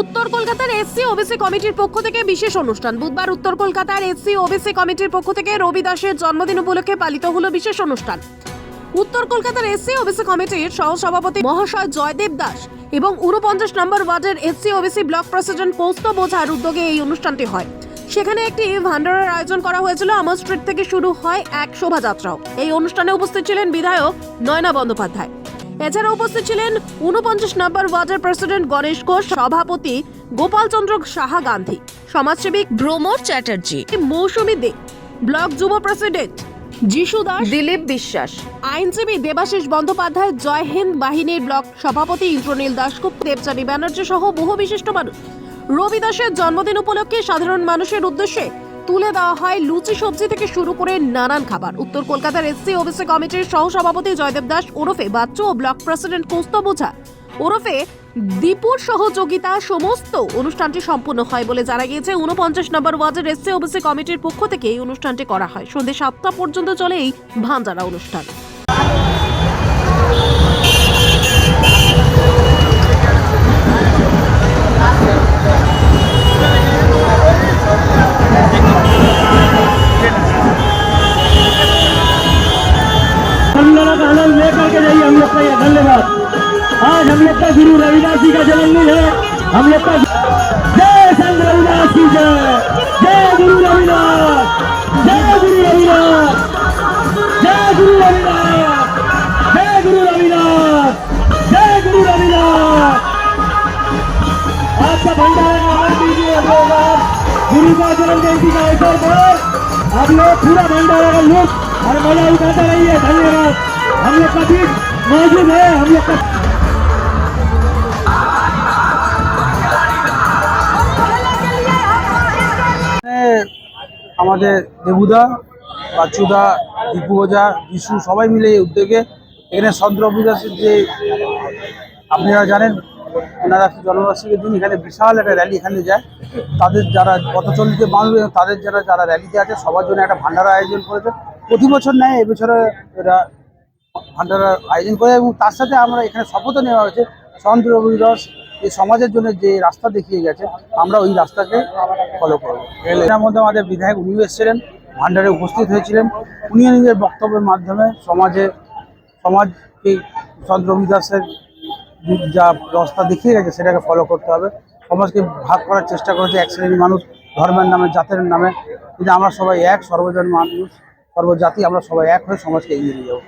উত্তর কলকাতার SC OBC কমিটির পক্ষ থেকে বিশেষ অনুষ্ঠান। বুধবার উত্তর কলকাতার এসসি ওবিসি কমিটির পক্ষ থেকে রবি দাসের জন্মদিন উপলক্ষে পালিত হলো বিশেষ অনুষ্ঠান। উত্তর কলকাতার এসসি ওবিসি কমিটির সহসভাপতি মহাশয় জয়দেব দাস এবং উনপঞ্চাশ নম্বর ওয়ার্ডের এসসি ওবিসি ব্লক প্রেসিডেন্ট পৌস্ত বোঝার উদ্যোগে এই অনুষ্ঠানটি হয়। সেখানে একটি ভান্ডারের আয়োজন করা হয়েছিল। আমার স্ট্রিট থেকে শুরু হয় এক শোভাযাত্রাও। এই অনুষ্ঠানে উপস্থিত ছিলেন বিধায়ক নয়না বন্দ্যোপাধ্যায়। এছাড়া উপস্থিত ছিলেন উনপঞ্চাশ নম্বর ওয়ার্ডের প্রেসিডেন্ট গণেশ ঘোষ সভাপতি গোপালচন্দ্র সাহা গান্ধী সমাজসেবী ভ্রমর চ্যাটার্জি মৌসুমী দে ব্লক যুব প্রেসিডেন্ট যিশু দাস দিলীপ বিশ্বাস। আইনজীবী দেবাশিস বন্দ্যোপাধ্যায় জয় হিন্দ বাহিনীর ব্লক সভাপতি ইন্দ্রনীল দাশগুপ্ত দেবচানী ব্যানার্জি সহ বহু বিশিষ্ট মানুষ। রবি দাসের জন্মদিন উপলক্ষে সাধারণ মানুষের উদ্দেশ্যে তুলে দেওয়া হয় লুচি সবজি থেকে শুরু করে নানান খাবার। উত্তর কলকাতার এসসি ওবিসি কমিটির সহসভাপতি জয়দেব দাস ওরফে বাচ্চু ও ব্লক প্রেসিডেন্ট কৌস্ত বোঝা। ওরফে দীপুর সহযোগিতা সমস্ত অনুষ্ঠানটি সম্পূর্ণ হয় বলে জানা গিয়েছে। উনপঞ্চাশ নম্বর ওয়ার্ডের এসসি ওবিসি কমিটির পক্ষ থেকে এই অনুষ্ঠানটি করা হয়। সন্ধ্যে সাতটা পর্যন্ত চলে এই ভাঞ্জারা অনুষ্ঠান। वंदना का आनंद लेकर के जाइए हम लोग का यह धन्यवाद। आज हम लोग का गुरु रविदास जी का जन्मदिन है। हम लोग का जय संत रविदास की जय। जय गुरु रविदास। जय गुरु रविदास। जय गुरु रविदास। जय गुरु रविदास। जय गुरु रविदास। आपका भंडारा का आनंद गुरु का जन्म जयंती का एक और आप लोग पूरा भंडारा का लुत्फ और मजा उठाते रहिए धन्यवाद हम लोग का बीच मौजूद है हम लोग का এখানে আমাদের দেবুদা বাচ্চুদা দীপু ওঝা বিশু সবাই মিলে এই উদ্যোগে এখানে সন্ত রবিদাসের যে আপনারা জানেন ওনারা জন্মবার্ষিকীর দিন এখানে বিশাল একটা র্যালি এখানে যায় তাদের যারা পথচলিত মানুষ এবং তাদের যারা যারা র্যালিতে আছে সবার জন্য একটা ভান্ডারা আয়োজন করেছে প্রতি বছর নেয় এবছরে এরা ভান্ডারা আয়োজন করে এবং তার সাথে আমরা এখানে শপথও নেওয়া হয়েছে। সন্ত রবিদাস এই সমাজের জন্য যে রাস্তা দেখিয়ে গেছে, আমরা ওই রাস্তাকে ফলো করব। এর মধ্যে আমাদের বিধায়ক উনিও এসেছিলেন ভান্ডারে উপস্থিত হয়েছিলেন। উনিও নিজের বক্তব্যের মাধ্যমে সমাজে, সমাজকে সন্ত রবিদাসের যা রাস্তা দেখিয়ে গেছে, সেটাকে ফলো করতে হবে। সমাজকে ভাগ করার চেষ্টা করেছে এক শ্রেণির মানুষ, ধর্মের নামে, জাতের নামে। কিন্তু আমরা সবাই এক, সর্বজন মানুষ। সর্বজাতি আমরা সবাই এক হয়ে সমাজকে এগিয়ে নিয়ে যাব।